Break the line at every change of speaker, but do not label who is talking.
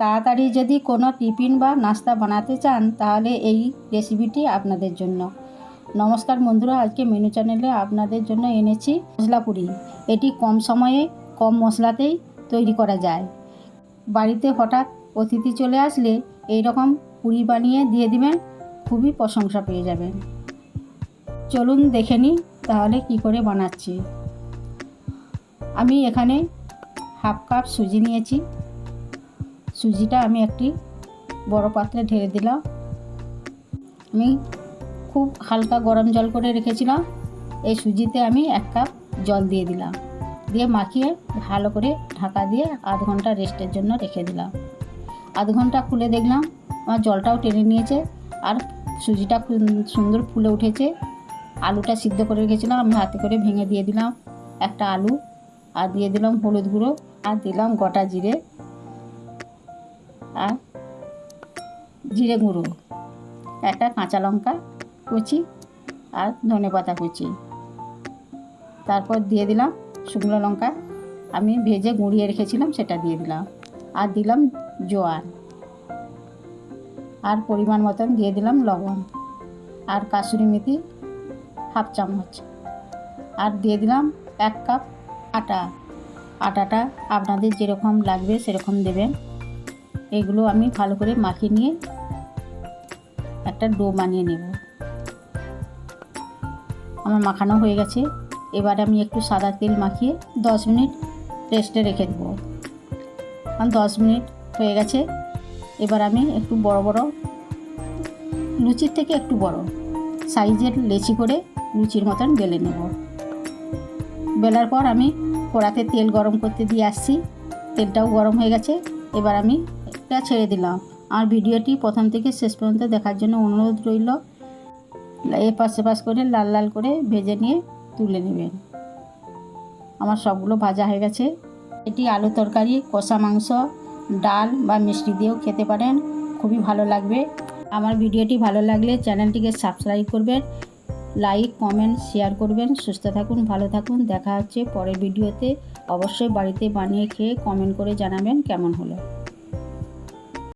তাড়াতাড়ি যদি কোনো টিফিন বা নাস্তা বানাতে চান, তাহলে এই রেসিপিটি আপনাদের জন্য। নমস্কার বন্ধুরা, আজকে মেনু চ্যানেলে আপনাদের জন্য এনেছি মশলা পুরি এটি কম সময়ে কম মশলাতেই তৈরি করা যায়। বাড়িতে হঠাৎ অতিথি চলে আসলে এই রকম পুরি বানিয়ে দিয়ে দিবেন, খুবই প্রশংসা পেয়ে যাবেন। চলুন দেখে নিই তাহলে কি করে বানাচ্ছি। আমি এখানে হাফ কাপ সুজি নিয়েছি। সুজিটা আমি একটি বড় পাত্রে ঢেলে দিলাম। আমি খুব হালকা গরম জল করে রেখেছিলাম। এই সুজিতে আমি এক কাপ জল দিয়ে দিলাম। দিয়ে মাখিয়ে ভালো করে ঢাকা দিয়ে আধ ঘণ্টা রেস্টের জন্য রেখে দিলাম। আধ ঘণ্টা খুলে দেখলাম আমার জলটাও টেনে নিয়েছে আর সুজিটা সুন্দর ফুলে উঠেছে। আলুটা সিদ্ধ করে রেখেছিলাম, আমি হাতে করে ভেঙে দিয়ে দিলাম একটা আলু। আর দিয়ে দিলাম হলুদ গুঁড়ো আর দিলাম গোটা জিরে। আর জিরে গুঁড়ো, একটা কাঁচা লঙ্কা কুচি আর ধনে পাতা কুচি। তারপর দিয়ে দিলাম শুকনো লঙ্কা। আমি ভেজে গুঁড়িয়ে রেখেছিলাম, সেটা দিয়ে দিলাম। আর দিলাম জোয়ার। আর পরিমাণ মতন দিয়ে দিলাম লবণ আর কাসুরি মেথি হাফ চামচ। আর দিয়ে দিলাম এক কাপ আটা। আটাটা আপনাদের যেরকম লাগবে সেরকম দেবেন। এগুলো আমি ভালো করে মাখিয়ে নিয়ে একটা ডো বানিয়ে নেব। আমার মাখানো হয়ে গেছে। এবার আমি একটু সাদা তেল মাখিয়ে দশ মিনিট রেস্টে রেখে দেবো। আর দশ মিনিট হয়ে গেছে। এবার আমি একটু বড় বড় লুচির থেকে একটু বড় সাইজের লেচি করে লুচির মতন বেলে নেব। বেলার পর আমি কড়াতে তেল গরম করতে দিয়ে আসছি। তেলটাও গরম হয়ে গেছে। এবার আমি এটা ছেড়ে দিলাম। আর ভিডিওটি প্রথম থেকে শেষ পর্যন্ত দেখার জন্য অনুরোধ রইল এপাশ সেপাশ করে লাল লাল করে ভেজে নিয়ে তুলে নেবেন। আমার সবগুলো ভাজা হয়ে গেছে। এটি আলু তরকারি, কষা মাংস, ডাল বা মিষ্টি দিয়েও খেতে পারেন। খুবই ভালো লাগবে। আমার ভিডিওটি ভালো লাগলে চ্যানেলটিকে সাবস্ক্রাইব করবেন, লাইক, কমেন্ট, শেয়ার করবেন। সুস্থ থাকুন, ভালো থাকুন। দেখা হচ্ছে পরের ভিডিওতে। অবশ্যই বাড়িতে বানিয়ে খেয়ে কমেন্ট করে জানাবেন কেমন হলো।